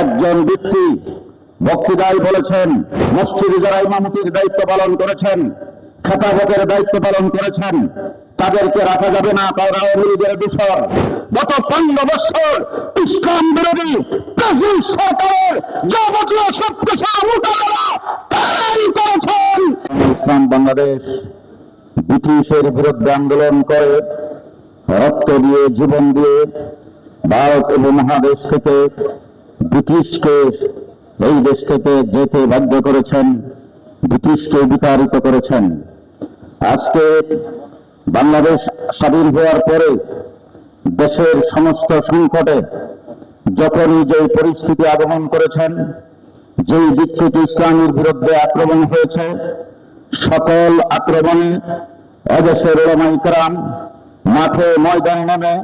একজন ব্যক্তি বক্তৃতায় বলেছেন, মসজিদে যারা ইমামতির দায়িত্ব পালন করেছেন খেতাবতের দায়িত্ব পালন করেছেন, তাদেরকে রাখা যাবে না তারা আওয়ামী লীগের দূষণ গত পনেরো বছর ইসলাম বিরোধী ব্রাজিল সরকারের যাবতীয় সবকিছু মোকাবেলা তারাই করেছেন। ইসলাম বাংলাদেশ ব্রিটিশের বিরুদ্ধে আন্দোলন করে, রক্ত দিয়ে, জীবন দিয়ে, ভারত উপমহাদেশ থেকে ব্রিটিশকে এই দেশ থেকে যেতে বাধ্য করেছেন, ব্রিটিশকে বিতাড়িত করেছেন। আজকে বাংলাদেশ স্বাধীন হওয়ার পরে দেশের সমস্ত সংকটে যখনই যে পরিস্থিতি আগমন করেছেন, যেই দিক ইসলামের বিরুদ্ধে আক্রমণ হয়েছে, সকল আক্রমণে এদেশের ওলামাইকরাম মাঠে ময়দানে নেমে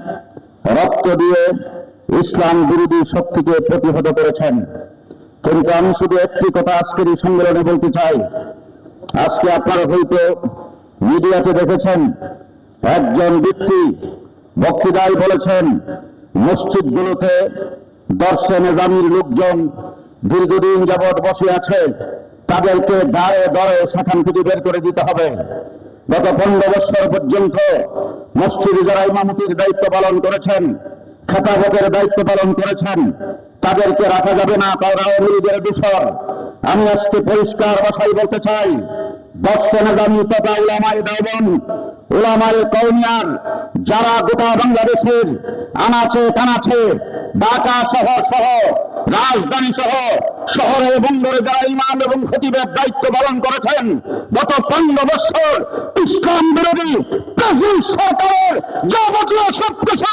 রক্ত দিয়ে ইসলাম বিরোধী শক্তিকে প্রতিহত করেছেন। কিন্তু আমি শুধু একটি কথা আজকের এই সম্মেলনে বলতে চাই। আজকে আপনারা হয়তো মিডিয়াতে দেখেছেন, একজন ব্যক্তি বক্তৃতায় বলেছেন, মসজিদগুলোতে দর্শে নিজামির লোকজন দীর্ঘদিন যাবৎ বসে আছে, তাদেরকে দাঁড়ে দরে সেখান থেকে বের করে দিতে হবে। গত পনেরো বছর পর্যন্ত মসজিদে যারা ইমামতির দায়িত্ব পালন করেছেন খেতাবতের দায়িত্ব পালন করেছেন, তাদেরকে রাখা যাবে না তারা আওয়ামী দূষণ আমি আজকে পরিষ্কার ভাষায় বলতে চাই দর্শে তথা উলামায় দেবন ওলামায় কৌমিয়ার যারা গোটা বাংলাদেশের আনাচে কানাচে, ঢাকা শহর সহ, রাজধানী সহ, শহরে এবং যারা ইমাম এবং খতিবের দায়িত্ব পালন করেছেন, গত পনেরো বছর ইসলাম বিরোধী সরকারের যাবতীয় সবকিছু